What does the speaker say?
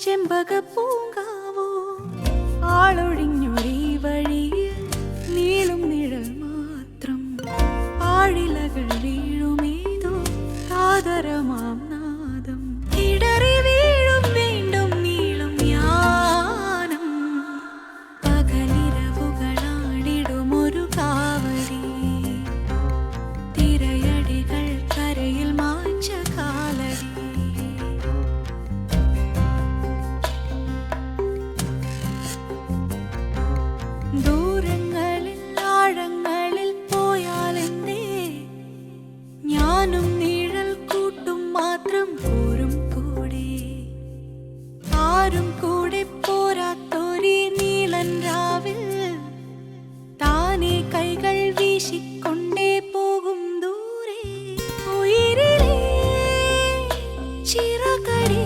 ചെമ്പകപ്പൂങ്കാവോ ഈ വഴിയിൽ നീളും നിഴൽ മാത്രം. ആഴിലകൾ വീഴുമേതോ കാതരമാം தானே கைகள் வீசிக்கொண்டே போகும் தூரே உயிரிலே சிறகடி